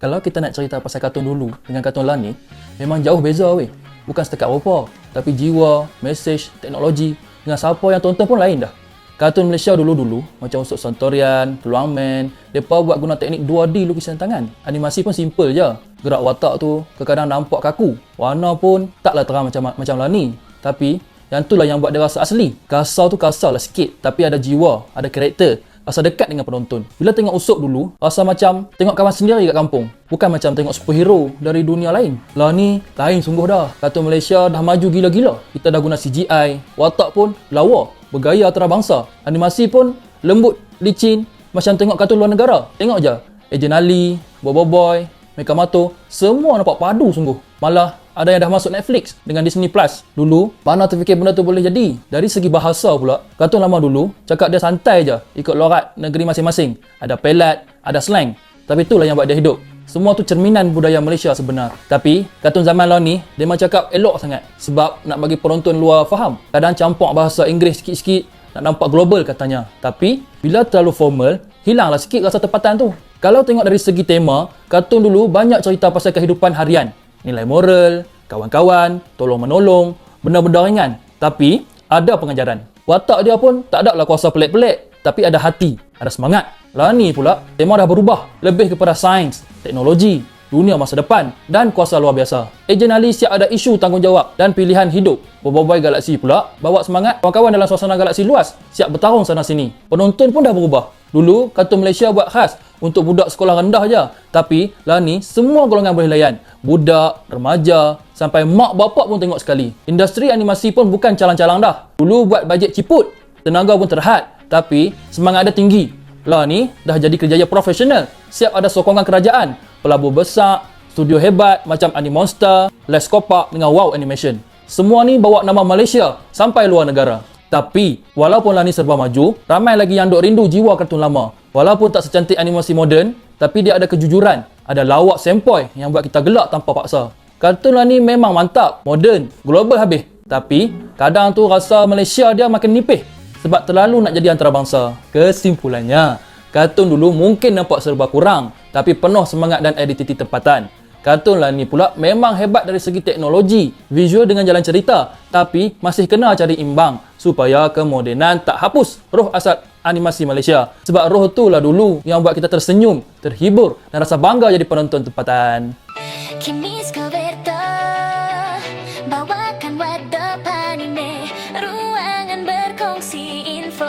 Kalau kita nak cerita pasal kartun dulu dengan kartun lah ni, memang jauh beza weh. Bukan setakat rupa, tapi jiwa, mesej, teknologi dengan siapa yang tonton pun lain dah. Kartun Malaysia dulu-dulu, macam Usuk Santorian, Peluang Man, mereka buat guna teknik 2D lukisan tangan. Animasi pun simple je. Gerak watak tu kadang nampak kaku. Warna pun taklah terang macam macam lah ni. Tapi, yang tu lah yang buat dia rasa asli. Kasar tu kasar lah sikit, tapi ada jiwa, ada karakter rasa dekat dengan penonton. Bila tengok Usop dulu, rasa macam tengok kawan sendiri kat kampung. Bukan macam tengok superhero dari dunia lain. Lah ni, lain sungguh dah. Kartun Malaysia dah maju gila-gila. Kita dah guna CGI, watak pun lawa, bergaya antarabangsa. Animasi pun lembut, licin, macam tengok kartun luar negara. Tengok je. Ejen Ali, Bobo Boy, Mekamato, semua nampak padu sungguh. Malah ada yang dah masuk Netflix dengan Disney Plus. Dulu, mana terfikir benda tu boleh jadi? Dari segi bahasa pula, kartun lama dulu, cakap dia santai je, ikut lorat negeri masing-masing. Ada pelat, ada slang. Tapi itulah yang buat dia hidup. Semua tu cerminan budaya Malaysia sebenar. Tapi, kartun zaman law ni, dia memang cakap elok sangat. Sebab nak bagi penonton luar faham. Kadang campur bahasa Inggeris sikit-sikit, nak nampak global katanya. Tapi, bila terlalu formal, hilanglah sikit rasa tempatan tu. Kalau tengok dari segi tema, kartun dulu banyak cerita pasal kehidupan harian nilai moral, kawan-kawan, tolong-menolong, benda-benda ringan. Tapi, ada pengajaran. Watak dia pun tak ada lah kuasa pelik-pelik, tapi ada hati, ada semangat. Lah ni pula, tema dah berubah. Lebih kepada sains, teknologi, dunia masa depan dan kuasa luar biasa. Ejen Ali siap ada isu tanggungjawab dan pilihan hidup. Berbabai galaksi pula, bawa semangat kawan-kawan dalam suasana galaksi luas, siap bertarung sana sini. Penonton pun dah berubah. Dulu, kartun Malaysia buat khas untuk budak sekolah rendah je. Tapi, lah ni, semua golongan boleh layan. Budak, remaja, sampai mak bapak pun tengok sekali. Industri animasi pun bukan calang-calang dah. Dulu buat bajet ciput, tenaga pun terhad. Tapi, semangat ada tinggi. Lah ni, dah jadi kerjaya profesional. Siap ada sokongan kerajaan. Pelabur besar, studio hebat macam Animonster, Les Kopak dengan Wow Animation. Semua ni bawa nama Malaysia sampai luar negara. Tapi, walaupun lah ni serba maju, ramai lagi yang dok rindu jiwa kartun lama. Walaupun tak secantik animasi moden, tapi dia ada kejujuran. Ada lawak sempoi yang buat kita gelak tanpa paksa. Kartun lah ni memang mantap, moden, global habis. Tapi, kadang tu rasa Malaysia dia makin nipih. Sebab terlalu nak jadi antarabangsa. Kesimpulannya, kartun dulu mungkin nampak serba kurang. Tapi penuh semangat dan identiti tempatan. Kartun lah ni pula memang hebat dari segi teknologi, visual dengan jalan cerita tapi masih kena cari imbang supaya kemodenan tak hapus roh asal animasi Malaysia. Sebab roh tu lah dulu yang buat kita tersenyum, terhibur dan rasa bangga jadi penonton tempatan. Bawakan wadah panine, ruangan berkongsi info